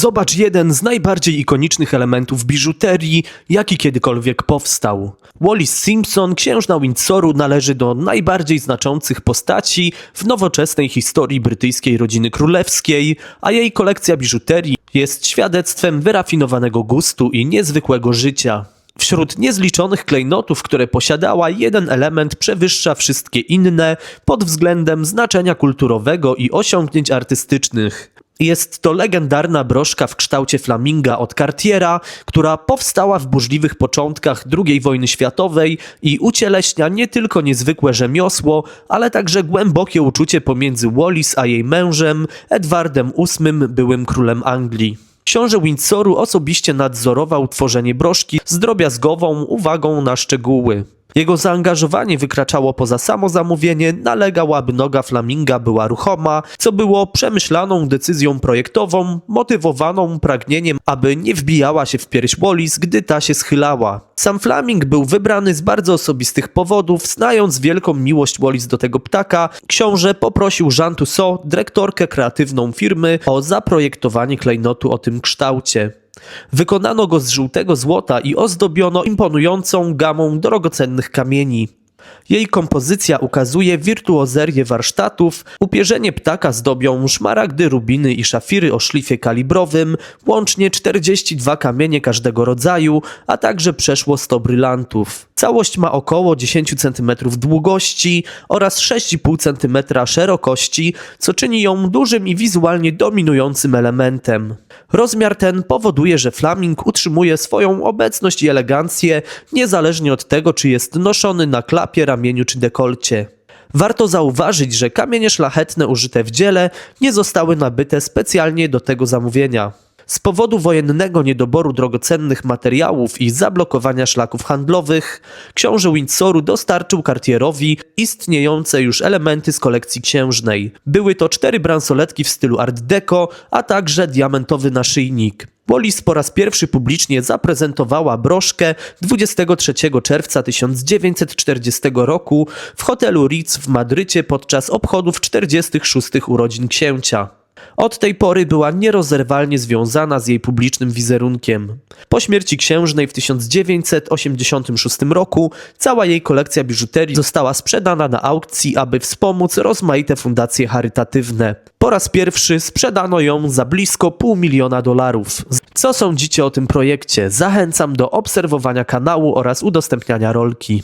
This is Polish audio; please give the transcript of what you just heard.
Zobacz jeden z najbardziej ikonicznych elementów biżuterii, jaki kiedykolwiek powstał. Wallis Simpson, księżna Windsoru, należy do najbardziej znaczących postaci w nowoczesnej historii brytyjskiej rodziny królewskiej, a jej kolekcja biżuterii jest świadectwem wyrafinowanego gustu i niezwykłego życia. Wśród niezliczonych klejnotów, które posiadała, jeden element przewyższa wszystkie inne pod względem znaczenia kulturowego i osiągnięć artystycznych. Jest to legendarna broszka w kształcie flaminga od Cartiera, która powstała w burzliwych początkach II wojny światowej i ucieleśnia nie tylko niezwykłe rzemiosło, ale także głębokie uczucie pomiędzy Wallis a jej mężem, Edwardem VIII, byłym królem Anglii. Książę Windsoru osobiście nadzorował tworzenie broszki z drobiazgową uwagą na szczegóły. Jego zaangażowanie wykraczało poza samo zamówienie, nalegał, aby noga flaminga była ruchoma, co było przemyślaną decyzją projektową, motywowaną pragnieniem, aby nie wbijała się w pierś Wallis, gdy ta się schylała. Sam flaming był wybrany z bardzo osobistych powodów, znając wielką miłość Wallis do tego ptaka, książę poprosił Jean Tussaud, dyrektorkę kreatywną firmy, o zaprojektowanie klejnotu o tym kształcie. Wykonano go z żółtego złota i ozdobiono imponującą gamą drogocennych kamieni. Jej kompozycja ukazuje wirtuozerię warsztatów, upierzenie ptaka zdobią szmaragdy, rubiny i szafiry o szlifie kalibrowym, łącznie 42 kamienie każdego rodzaju, a także przeszło 100 brylantów. Całość ma około 10 cm długości oraz 6,5 cm szerokości, co czyni ją dużym i wizualnie dominującym elementem. Rozmiar ten powoduje, że flaming utrzymuje swoją obecność i elegancję, niezależnie od tego, czy jest noszony na klapie, ramieniu czy dekolcie. Warto zauważyć, że kamienie szlachetne użyte w dziele nie zostały nabyte specjalnie do tego zamówienia. Z powodu wojennego niedoboru drogocennych materiałów i zablokowania szlaków handlowych, książę Windsoru dostarczył Cartierowi istniejące już elementy z kolekcji księżnej. Były to cztery bransoletki w stylu Art Deco, a także diamentowy naszyjnik. Wallis po raz pierwszy publicznie zaprezentowała broszkę 23 czerwca 1940 roku w hotelu Ritz w Madrycie podczas obchodów 46 urodzin księcia. Od tej pory była nierozerwalnie związana z jej publicznym wizerunkiem. Po śmierci księżnej w 1986 roku cała jej kolekcja biżuterii została sprzedana na aukcji, aby wspomóc rozmaite fundacje charytatywne. Po raz pierwszy sprzedano ją za blisko pół miliona dolarów. Co sądzicie o tym projekcie? Zachęcam do obserwowania kanału oraz udostępniania rolki.